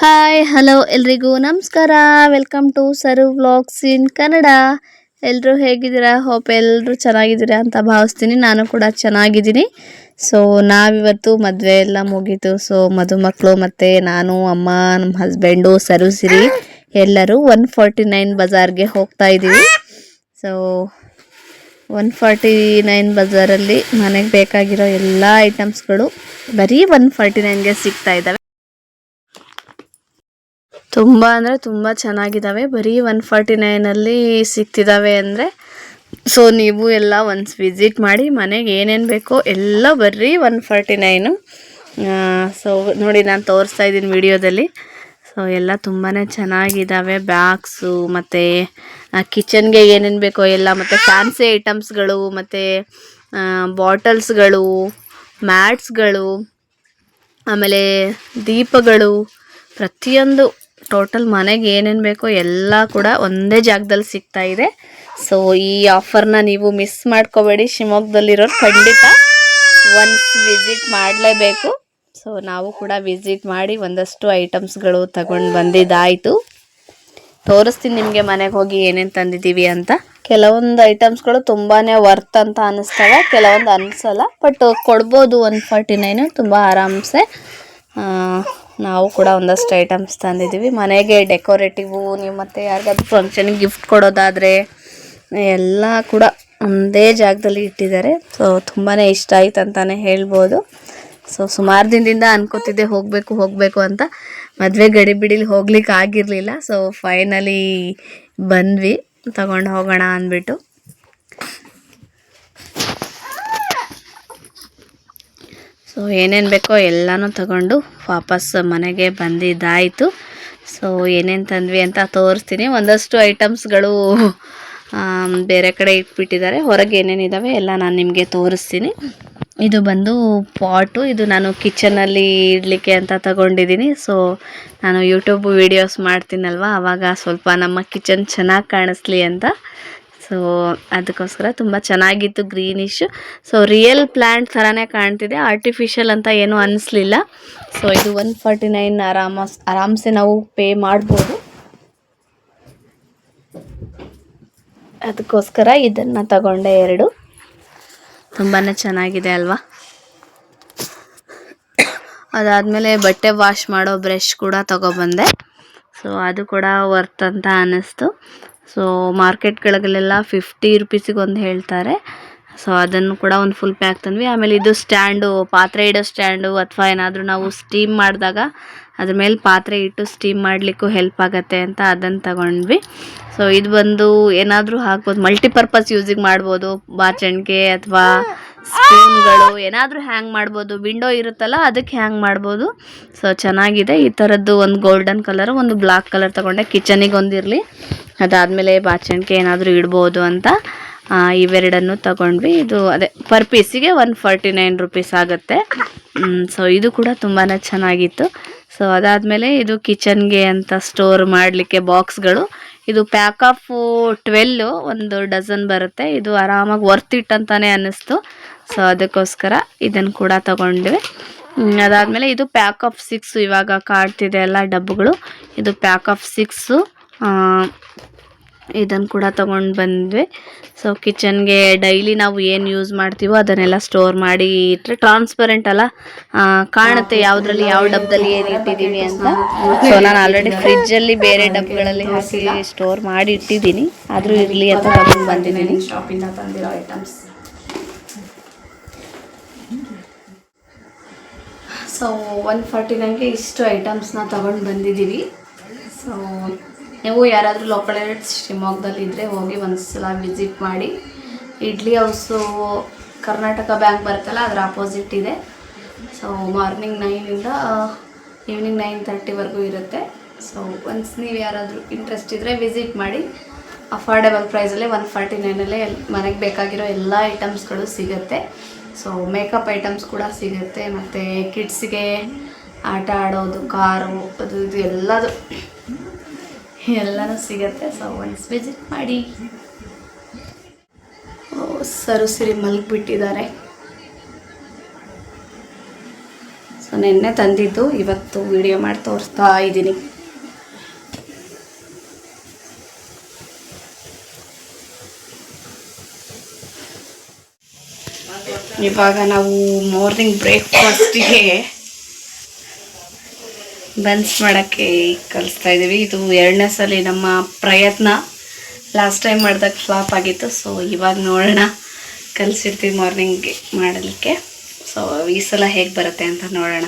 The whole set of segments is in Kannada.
ಹಾಯ್ ಹಲೋ ಎಲ್ರಿಗೂ ನಮಸ್ಕಾರ. Welcome to Saru vlogs in Kannada ಎಲ್ಲರೂ ಹೇಗಿದ್ದೀರಾ? ಹೋಪ್ ಎಲ್ಲರೂ ಚೆನ್ನಾಗಿದ್ದೀರಾ ಅಂತ ಭಾವಿಸ್ತೀನಿ. ನಾನು ಕೂಡ ಚೆನ್ನಾಗಿದ್ದೀನಿ. ಸೊ ನಾವಿವತ್ತು ಮದುವೆ ಎಲ್ಲ ಮುಗೀತು. ಸೊ ಮದುಮಕ್ಕಳು ಮತ್ತು ನಾನು, ಅಮ್ಮ ನಮ್ಮ ಹಸ್ಬೆಂಡು ಸರು ಸಿರಿ ಎಲ್ಲರೂ ಒನ್ ಫಾರ್ಟಿ ನೈನ್ ಬಜಾರ್ಗೆ ಹೋಗ್ತಾ ಇದ್ದೀವಿ. ಸೊ ಒನ್ ಫಾರ್ಟಿ ನೈನ್ ಬಜಾರಲ್ಲಿ ಮನೆಗೆ ಬೇಕಾಗಿರೋ ಎಲ್ಲ ಐಟಮ್ಸ್ಗಳು ಬರೀ ಒನ್ ಫಾರ್ಟಿ ನೈನ್ಗೆ ಸಿಗ್ತಾ ಇದ್ದಾವೆ. ತುಂಬ ಅಂದರೆ ತುಂಬ ಚೆನ್ನಾಗಿದ್ದಾವೆ ಬರೀ ಒನ್ ಫಾರ್ಟಿ ನೈನಲ್ಲಿ ಸಿಗ್ತಿದ್ದಾವೆ ಅಂದರೆ ಸೊ ನೀವು ಎಲ್ಲ ಒನ್ಸ್ ವಿಸಿಟ್ ಮಾಡಿ ಮನೆಗೆ ಏನೇನು ಬೇಕೋ ಎಲ್ಲ ಬರ್ರಿ ಒನ್ ಫಾರ್ಟಿ ನೈನು ಸೊ ನೋಡಿ ನಾನು ತೋರಿಸ್ತಾ ಇದ್ದೀನಿ ವಿಡಿಯೋದಲ್ಲಿ. ಸೊ ಎಲ್ಲ ತುಂಬಾ ಚೆನ್ನಾಗಿದ್ದಾವೆ ಬ್ಯಾಗ್ಸು ಮತ್ತು ಕಿಚನ್ಗೆ ಏನೇನು ಬೇಕೋ ಎಲ್ಲ ಮತ್ತು ಫ್ಯಾನ್ಸಿ ಐಟಮ್ಸ್ಗಳು ಮತ್ತು ಬಾಟಲ್ಸ್ಗಳು ಮ್ಯಾಟ್ಸ್ಗಳು ಆಮೇಲೆ ದೀಪಗಳು, ಪ್ರತಿಯೊಂದು ಟೋಟಲ್ ಮನೆಗೆ ಏನೇನು ಬೇಕೋ ಎಲ್ಲ ಕೂಡ ಒಂದೇ ಜಾಗದಲ್ಲಿ ಸಿಗ್ತಾ ಇದೆ. ಸೊ ಈ ಆಫರ್ನ ನೀವು ಮಿಸ್ ಮಾಡ್ಕೋಬೇಡಿ. ಶಿವಮೊಗ್ಗದಲ್ಲಿರೋರು ಖಂಡಿತ ಒನ್ಸ್ ವಿಸಿಟ್ ಮಾಡಲೇಬೇಕು. ಸೊ ನಾವು ಕೂಡ ವಿಸಿಟ್ ಮಾಡಿ ಒಂದಷ್ಟು ಐಟಮ್ಸ್ಗಳು ತಗೊಂಡು ಬಂದಿದ್ದಾಯಿತು. ತೋರಿಸ್ತೀನಿ ನಿಮಗೆ ಮನೆಗೆ ಹೋಗಿ ಏನೇನು ತಂದಿದ್ದೀವಿ ಅಂತ. ಕೆಲವೊಂದು ಐಟಮ್ಸ್ಗಳು ತುಂಬಾ ವರ್ತ್ ಅಂತ ಅನ್ನಿಸ್ತವೆ ಕೆಲವೊಂದು ಅನಿಸಲ್ಲ. ಬಟ್ ಕೊಡ್ಬೋದು ಒನ್ ಫಾರ್ಟಿ ನೈನು ತುಂಬ ಆರಾಮ್ಸೆ. ನಾವು ಕೂಡ ಒಂದಷ್ಟು ಐಟಮ್ಸ್ ತಂದಿದ್ದೀವಿ. ಮನೆಗೆ ಡೆಕೋರೇಟಿವು ನೀವು ಮತ್ತು ಯಾರಿಗಾದ್ರೂ ಫಂಕ್ಷನಿಗೆ ಗಿಫ್ಟ್ ಕೊಡೋದಾದರೆ, ಎಲ್ಲ ಕೂಡ ಒಂದೇ ಜಾಗದಲ್ಲಿ ಇಟ್ಟಿದ್ದಾರೆ. ಸೊ ತುಂಬಾ ಇಷ್ಟ ಆಯ್ತು ಅಂತಲೇ ಹೇಳ್ಬೋದು. ಸೊ ಸುಮಾರು ದಿನದಿಂದ ಅನ್ಕೋತಿದ್ದೆ ಹೋಗಬೇಕು ಹೋಗಬೇಕು ಅಂತ. ಮದುವೆ ಗಡಿಬಿಡಿಲಿ ಹೋಗ್ಲಿಕ್ಕೆ ಆಗಿರಲಿಲ್ಲ. ಸೊ ಫೈನಲಿ ಬಂದ್ವಿ. ತಗೊಂಡು ಹೋಗೋಣ ಅಂದ್ಬಿಟ್ಟು. ಸೊ ಏನೇನು ಬೇಕೋ ಎಲ್ಲನೂ ತಗೊಂಡು ವಾಪಸ್ ಮನೆಗೆ ಬಂದಿದ್ದಾಯಿತು. ಸೊ ಏನೇನು ತಂದ್ವಿ ಅಂತ ತೋರಿಸ್ತೀನಿ. ಒಂದಷ್ಟು ಐಟಮ್ಸ್ಗಳು ಬೇರೆ ಕಡೆ ಇಟ್ಬಿಟ್ಟಿದ್ದಾರೆ. ಹೊರಗೆ ಏನೇನಿದ್ದಾವೆ ಎಲ್ಲ ನಾನು ನಿಮಗೆ ತೋರಿಸ್ತೀನಿ. ಇದು ಬಂದು ಪಾಟು. ಇದು ನಾನು ಕಿಚನಲ್ಲಿ ಇಡಲಿಕ್ಕೆ ಅಂತ ತಗೊಂಡಿದ್ದೀನಿ. ಸೊ ನಾನು ಯೂಟ್ಯೂಬ್ ವೀಡಿಯೋಸ್ ಮಾಡ್ತೀನಲ್ವ? ಆವಾಗ ಸ್ವಲ್ಪ ನಮ್ಮ ಕಿಚನ್ ಚೆನ್ನಾಗಿ ಕಾಣಿಸ್ಲಿ ಅಂತ. ಸೊ ಅದಕ್ಕೋಸ್ಕರ ತುಂಬ ಚೆನ್ನಾಗಿತ್ತು ಗ್ರೀನಿಶ್ ಸೊ ರಿಯಲ್ ಪ್ಲ್ಯಾಂಟ್ ಥರನೇ ಕಾಣ್ತಿದೆ. ಆರ್ಟಿಫಿಷಿಯಲ್ ಅಂತ ಏನೂ ಅನಿಸ್ಲಿಲ್ಲ. ಸೊ ಇದು ಒನ್ ಫಾರ್ಟಿ ನೈನ್ ಆರಾಮ ಆರಾಮ್ಸೆ ನಾವು ಪೇ ಮಾಡ್ಬೋದು. ಅದಕ್ಕೋಸ್ಕರ ಇದನ್ನು ತಗೊಂಡೆ ಎರಡು. ತುಂಬಾ ಚೆನ್ನಾಗಿದೆ ಅಲ್ವಾ? ಅದಾದಮೇಲೆ ಬಟ್ಟೆ ವಾಶ್ ಮಾಡೋ ಬ್ರಷ್ ಕೂಡ ತಗೊಬಂದೆ. ಸೊ ಅದು ಕೂಡ ವರ್ತ್ ಅಂತ ಅನ್ನಿಸ್ತು ಸೊ ಮಾರ್ಕೆಟ್ಗಳಿಗೆಲ್ಲ ಫಿಫ್ಟಿ ರುಪೀಸಿಗೆ ಒಂದು ಹೇಳ್ತಾರೆ. ಸೊ ಅದನ್ನು ಕೂಡ ಒಂದು ಫುಲ್ ಪ್ಯಾಕ್ ತಂದ್ವಿ. ಆಮೇಲೆ ಇದು ಸ್ಟ್ಯಾಂಡು ಪಾತ್ರೆ ಇಡೋ ಸ್ಟ್ಯಾಂಡು ಅಥವಾ ಏನಾದರೂ ನಾವು ಸ್ಟೀಮ್ ಮಾಡಿದಾಗ ಅದ್ರ ಮೇಲೆ ಪಾತ್ರೆ ಇಟ್ಟು ಸ್ಟೀಮ್ ಮಾಡಲಿಕ್ಕೂ ಹೆಲ್ಪ್ ಆಗುತ್ತೆ ಅಂತ ಅದನ್ನು ತಗೊಂಡ್ವಿ. ಸೊ ಇದು ಬಂದು ಏನಾದರೂ ಹಾಕ್ಬೋದು. ಮಲ್ಟಿಪರ್ಪಸ್ ಯೂಸಿಗೆ ಮಾಡ್ಬೋದು. ಬಾಚಣಿಗೆ ಅಥವಾ ಸ್ಪೂನ್ಗಳು ಏನಾದರೂ ಹ್ಯಾಂಗ್ ಮಾಡ್ಬೋದು. ವಿಂಡೋ ಇರುತ್ತಲ್ಲ, ಅದಕ್ಕೆ ಹ್ಯಾಂಗ್ ಮಾಡ್ಬೋದು. ಸೊ ಚೆನ್ನಾಗಿದೆ. ಈ ಥರದ್ದು ಒಂದು ಗೋಲ್ಡನ್ ಕಲರ್ ಒಂದು ಬ್ಲಾಕ್ ಕಲರ್ ತೊಗೊಂಡೆ. ಕಿಚನಿಗೆ ಒಂದಿರಲಿ. ಅದಾದಮೇಲೆ ಬಾಚಣಿಕೆ ಏನಾದರೂ ಇಡ್ಬೋದು ಅಂತ ಇವೆರಡನ್ನು ತಗೊಂಡ್ವಿ. ಇದು ಅದೇ ಪರ್ ಪೀಸಿಗೆ ಒನ್ ಫಾರ್ಟಿ ನೈನ್ ರುಪೀಸ್ ಆಗುತ್ತೆ. ಸೊ ಇದು ಕೂಡ ತುಂಬಾ ಚೆನ್ನಾಗಿತ್ತು. ಸೊ ಅದಾದಮೇಲೆ ಇದು ಕಿಚನ್ಗೆ ಅಂತ ಸ್ಟೋರ್ ಮಾಡಲಿಕ್ಕೆ ಬಾಕ್ಸ್ಗಳು ಇದು ಪ್ಯಾಕ್ ಆಫ್ ಟ್ವೆಲ್ಲು ಒಂದು ಡಜನ್ ಬರುತ್ತೆ. ಇದು ಆರಾಮಾಗಿ ವರ್ತ್ ಇಟ್ ಅಂತಾನೆ ಅನ್ನಿಸ್ತು. ಸೊ ಅದಕ್ಕೋಸ್ಕರ ಇದನ್ನು ಕೂಡ ತಗೊಂಡ್ವಿ. ಅದಾದಮೇಲೆ ಇದು ಪ್ಯಾಕ್ ಆಫ್ ಸಿಕ್ಸ್ ಇವಾಗ ಕಾಡ್ತಿದೆ ಎಲ್ಲ ಡಬ್ಬುಗಳು. ಇದು ಪ್ಯಾಕ್ ಆಫ್ ಸಿಕ್ಸು ಇದನ್ನು ಕೂಡ ತೊಗೊಂಡು ಬಂದ್ವಿ. ಸೊ ಕಿಚನ್ಗೆ ಡೈಲಿ ನಾವು ಏನು ಯೂಸ್ ಮಾಡ್ತೀವೋ ಅದನ್ನೆಲ್ಲ ಸ್ಟೋರ್ ಮಾಡಿ ಇಟ್ಟರೆ ಟ್ರಾನ್ಸ್ಪರೆಂಟ್ ಅಲ್ಲ ಕಾಣುತ್ತೆ ಯಾವುದ್ರಲ್ಲಿ ಯಾವ ಡಬ್ಬದಲ್ಲಿ ಏನು ಇಟ್ಟಿದ್ದೀವಿ ಅಂತ. ಸೊ ನಾನು ಆಲ್ರೆಡಿ ಫ್ರಿಜ್ಜಲ್ಲಿ ಬೇರೆ ಡಬ್ಬಗಳಲ್ಲಿ ಹಾಕಿ ಸ್ಟೋರ್ ಮಾಡಿ ಇಟ್ಟಿದ್ದೀನಿ. ಆದರೂ ಇರಲಿ ಅಂತ ತಗೊಂಡು ಬಂದಿದ್ದೀನಿ. ಶಾಪಿಂದ ತಂದಿರೋ ಐಟಮ್ಸ್ ಸೊ ಒನ್ ಫಾರ್ಟಿ ನನಗೆ ಇಷ್ಟು ಐಟಮ್ಸ್ನ ತೊಗೊಂಡು ಬಂದಿದ್ದೀವಿ. ಸೊ ನೀವು ಯಾರಾದರೂ ಲೋಕಲ್ ಶಿವಮೊಗ್ಗದಲ್ಲಿ ಇದ್ದರೆ ಹೋಗಿ ಒಂದು ಸಲ ವಿಸಿಟ್ ಮಾಡಿ. ಇಡ್ಲಿ ಹೌಸು ಕರ್ನಾಟಕ ಬ್ಯಾಂಕ್ ಬರುತ್ತಲ್ಲ, ಅದರ ಅಪೋಸಿಟ್ ಇದೆ. ಸೊ ಮಾರ್ನಿಂಗ್ ನೈನಿಂದ ಈವ್ನಿಂಗ್ ನೈನ್ ತರ್ಟಿವರೆಗೂ ಇರುತ್ತೆ. ಸೊ ಒನ್ಸ್ ನೀವು ಯಾರಾದರೂ ಇಂಟ್ರೆಸ್ಟ್ ಇದ್ದರೆ ವಿಸಿಟ್ ಮಾಡಿ. ಅಫೋರ್ಡೆಬಲ್ ಪ್ರೈಸಲ್ಲೇ ಒನ್ ಫಾರ್ಟಿ ನೈನಲ್ಲೇ ಮನೆಗೆ ಬೇಕಾಗಿರೋ ಎಲ್ಲ ಐಟಮ್ಸ್ಗಳು ಸಿಗುತ್ತೆ. ಸೊ ಮೇಕಪ್ ಐಟಮ್ಸ್ ಕೂಡ ಸಿಗುತ್ತೆ. ಮತ್ತು ಕಿಡ್ಸ್ಗೆ ಆಟ ಆಡೋದು, ಕಾರು, ಅದು, ಇದು ಎಲ್ಲದು. ಎಲ್ಲನೂ ಸಿಗುತ್ತೆ ಸೊ ಒನ್ಸ್ ವಿಸಿಟ್ ಮಾಡಿ. ಸರು ಸಿರಿ ಮಲಗಿಬಿಟ್ಟಿದ್ದಾರೆ. ಸೊ ನಿನ್ನೆ ತಂದಿದ್ದು, ಇವತ್ತು ವಿಡಿಯೋ ಮಾಡಿ ತೋರಿಸ್ತಾ ಇದ್ದೀನಿ. ಇವಾಗ ನಾವು ಮಾರ್ನಿಂಗ್ ಬ್ರೇಕ್ಫಾಸ್ಟಿಗೆ ಬನ್ಸ್ ಮಾಡೋಕ್ಕೆ ಕಲಿಸ್ತಾ ಇದ್ದೀವಿ ಇದು ಎರಡನೇ ಸಲ ನಮ್ಮ ಪ್ರಯತ್ನ. ಲಾಸ್ಟ್ ಟೈಮ್ ಮಾಡಿದಾಗ ಫ್ಲಾಪ್ ಆಗಿತ್ತು. ಸೊ ಇವಾಗ ನೋಡೋಣ. ಕಲಿಸಿರ್ತೀವಿ ಮಾರ್ನಿಂಗ್ಗೆ ಮಾಡಲಿಕ್ಕೆ. ಸೊ ಈ ಸಲ ಹೇಗೆ ಬರುತ್ತೆ ಅಂತ ನೋಡೋಣ.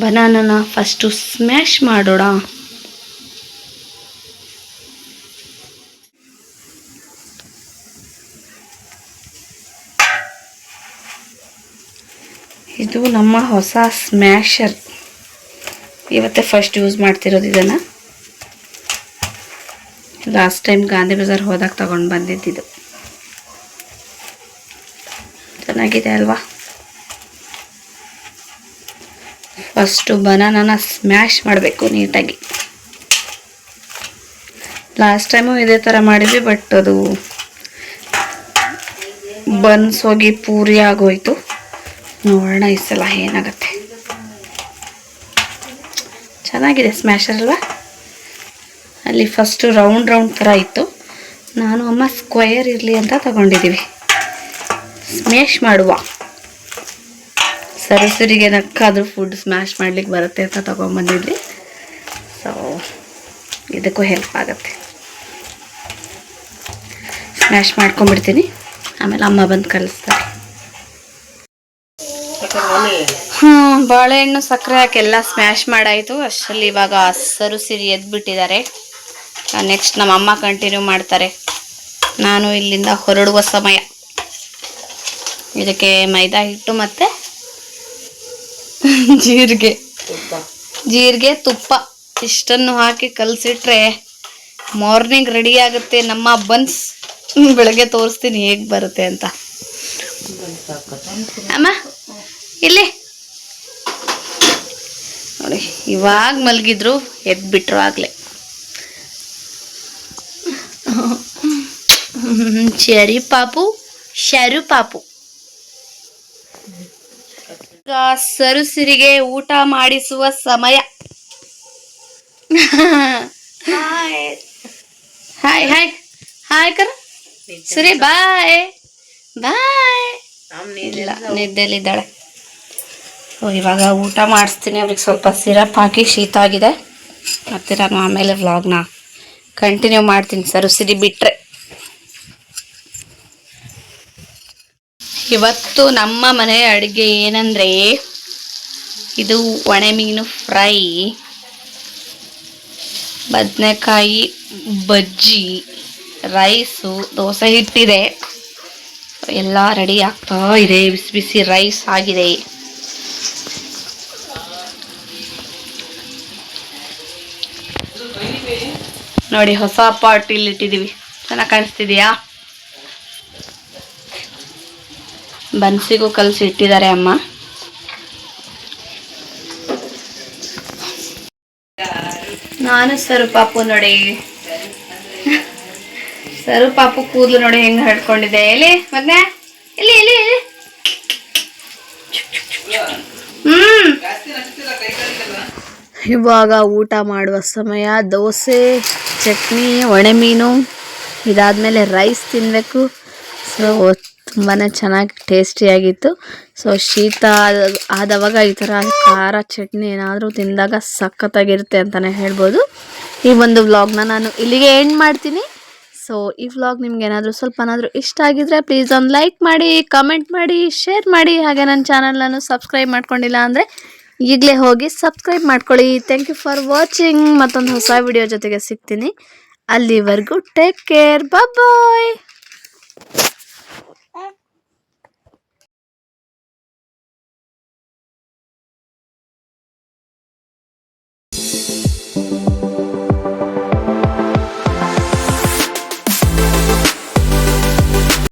ಬನಾನನ ಫಸ್ಟು ಸ್ಮ್ಯಾಶ್ ಮಾಡೋಣ. ಇದು ನಮ್ಮ ಹೊಸ ಸ್ಮ್ಯಾಶರ್ ಇವತ್ತೇ ಫಸ್ಟ್ ಯೂಸ್ ಮಾಡ್ತಿರೋದು ಇದನ್ನು. ಲಾಸ್ಟ್ ಟೈಮ್ ಗಾಂಧಿ ಬಜಾರ್ ಹೋದಾಗ ತಗೊಂಡು ಬಂದಿದ್ದಿದ್ದು ಚೆನ್ನಾಗಿದೆ ಅಲ್ವಾ? ಫಸ್ಟು ಬನಾನನ ಸ್ಮ್ಯಾಶ್ ಮಾಡಬೇಕು ನೀಟಾಗಿ. ಲಾಸ್ಟ್ ಟೈಮು ಇದೇ ಥರ ಮಾಡಿದ್ವಿ ಬಟ್ ಅದು ಬನ್ಸ್ ಹೋಗಿ ಪೂರಿ ಆಗೋಯ್ತು. ನೋಡೋಣ ಈ ಸಲ ಏನಾಗುತ್ತೆ. ಚೆನ್ನಾಗಿದೆ ಸ್ಮ್ಯಾಶರ್ ಅಲ್ವಾ? ಅಲ್ಲಿ ಫಸ್ಟು ರೌಂಡ್ ರೌಂಡ್ ಥರ ಇತ್ತು. ನಾನು ಅಮ್ಮ ಸ್ಕ್ವಯರ್ ಇರಲಿ ಅಂತ ತಗೊಂಡಿದ್ದೀವಿ ಸ್ಮ್ಯಾಶ್ ಮಾಡುವ. ಸರಸರಿಗೆ ನಕ್ಕಾದರೂ ಫುಡ್ ಸ್ಮ್ಯಾಶ್ ಮಾಡ್ಲಿಕ್ಕೆ ಬರುತ್ತೆ ಅಂತ ತೊಗೊಂಬಂದಿದ್ವಿ. ಸೊ ಇದಕ್ಕೂ ಹೆಲ್ಪ್ ಆಗುತ್ತೆ. ಸ್ಮ್ಯಾಶ್ ಮಾಡ್ಕೊಂಬಿಡ್ತೀನಿ ಆಮೇಲೆ ಅಮ್ಮ ಬಂದು ಕಲಿಸ್ತಾರೆ. ಹ್ಞೂ ಬಾಳೆಹಣ್ಣು ಸಕ್ಕರೆ ಹಾಕಿ ಎಲ್ಲ ಸ್ಮ್ಯಾಶ್ ಮಾಡಾಯಿತು. ಅಷ್ಟರಲ್ಲಿ ಇವಾಗ ಹಸರು ಸಿರಿ ಎದ್ಬಿಟ್ಟಿದ್ದಾರೆ. ನೆಕ್ಸ್ಟ್ ನಮ್ಮ ಅಮ್ಮ ಕಂಟಿನ್ಯೂ ಮಾಡ್ತಾರೆ. ನಾನು ಇಲ್ಲಿಂದ ಹೊರಡುವ ಸಮಯ. ಇದಕ್ಕೆ ಮೈದಾ ಹಿಟ್ಟು ಮತ್ತು ಜೀರಿಗೆ. ಜೀರಿಗೆ ತುಪ್ಪ. ಇಷ್ಟನ್ನು ಹಾಕಿ ಕಲಸಿಟ್ರೆ ಮಾರ್ನಿಂಗ್ ರೆಡಿ ಆಗುತ್ತೆ. ನಮ್ಮ ಬನ್ಸ್ ಬೆಳಗ್ಗೆ ತೋರಿಸ್ತೀನಿ ಹೇಗೆ ಬರುತ್ತೆ ಅಂತ. ಅಮ್ಮ ಇಲ್ಲಿ. ನೋಡಿ ಇವಾಗ ಮಲಗಿದ್ರು ಎದ್ಬಿಟ್ರು ಆಗಲೇ. ಶರಿ ಪಾಪು ಶರು ಪಾಪು. ಈಗ ಸರುಸಿರಿಗೆ ಊಟ ಮಾಡಿಸುವ ಸಮಯ. ಹಾಯ್ ಹಾಯ್ ಹಾಯ್ ಕರ. ಸರಿ ಬಾಯ್ ಬಾಯ್ ಇಲ್ಲ ನಿದ್ದೆಲಿದ್ದಾಳೆ ಸೊ ಇವಾಗ ಊಟ ಮಾಡಿಸ್ತೀನಿ. ಅವ್ರಿಗೆ ಸ್ವಲ್ಪ ಸಿರಪ್ ಹಾಕಿ ಶೀತ ಆಗಿದೆ. ಮತ್ತು ನಾನು ಆಮೇಲೆ ವ್ಲಾಗ್ನ ಕಂಟಿನ್ಯೂ ಮಾಡ್ತೀನಿ ಸರ್ ಸಿರಿ ಬಿಟ್ಟರೆ ಇವತ್ತು ನಮ್ಮ ಮನೆ ಅಡುಗೆ ಏನಂದರೆ, ಇದು ಒಣೆ ಮೀನು ಫ್ರೈ. ಬದನೆಕಾಯಿ, ಬಜ್ಜಿ, ರೈಸು, ದೋಸೆ ಹಿಟ್ಟಿದೆ. ಎಲ್ಲ ರೆಡಿ ಆಗ್ತಾ ಇದೆ. ಬಿಸಿ ಬಿಸಿ ರೈಸ್ ಆಗಿದೆ. ನೋಡಿ, ಹೊಸ ಪಾಟ್ ಇಲ್ಲಿ ಇಟ್ಟಿದ್ದೀವಿ. ಚೆನ್ನಾಗಿ ಕಾಣಿಸ್ತಿದೆಯಾ? ಬನ್ಸಿಗೂ ಕಲಸಿ ಇಟ್ಟಿದ್ದಾರೆ ಅಮ್ಮ. ನಾನು ಸರು ಪಾಪು ನೋಡಿ. ಸರು ಪಾಪು ಕೂದಲು ನೋಡಿ ಹೆಂಗ್ ಹಡ್ಕೊಂಡಿದೆ ಎಲ್ಲಿ, ಮಗ್ನೆ? ಇಲ್ಲಿ ಇಲ್ಲಿ ಇಲ್ಲಿ ಹ್ಮ್. ಇವಾಗ ಊಟ ಮಾಡುವ ಸಮಯ. ದೋಸೆ. ಚಟ್ನಿ ಒಣೆ ಮೀನು ಇದಾದಮೇಲೆ ರೈಸ್ ತಿನ್ನಬೇಕು ಸೊ ತುಂಬಾ ಚೆನ್ನಾಗಿ ಟೇಸ್ಟಿಯಾಗಿತ್ತು ಸೊ ಶೀತ ಆದ- ಆದವಾಗ ಈ ಥರ ಖಾರ ಚಟ್ನಿ ಏನಾದರೂ ತಿಂದಾಗ ಸಖತ್ತಾಗಿರುತ್ತೆ ಅಂತಲೇ ಹೇಳ್ಬೋದು. ಈ ಒಂದು ವ್ಲಾಗ್ನ ನಾನು ಇಲ್ಲಿಗೆ ಎಂಡ್ ಮಾಡ್ತೀನಿ. ಸೊ ಈ ವ್ಲಾಗ್ ನಿಮ್ಗೆ ಏನಾದರೂ ಸ್ವಲ್ಪನಾದರೂ ಇಷ್ಟ ಆಗಿದ್ರೆ ಪ್ಲೀಸ್ ಒಂದು ಲೈಕ್ ಮಾಡಿ ಕಮೆಂಟ್ ಮಾಡಿ ಶೇರ್ ಮಾಡಿ. ಹಾಗೆ ನನ್ನ ಚಾನಲನ್ನು ಸಬ್ಸ್ಕ್ರೈಬ್ ಮಾಡ್ಕೊಂಡಿಲ್ಲ ಅಂದರೆ ಈಗಲೇ ಹೋಗಿ ಸಬ್ಸ್ಕ್ರೈಬ್ ಮಾಡ್ಕೊಳ್ಳಿ. ಥ್ಯಾಂಕ್ ಯು ಫಾರ್ ವಾಚಿಂಗ್ ಮತ್ತೊಂದು ಹೊಸ ವಿಡಿಯೋ ಜೊತೆಗೆ ಸಿಗ್ತೀನಿ. ಅಲ್ಲಿವರೆಗೂ ಟೇಕ್ ಕೇರ್ ಬಾಯ್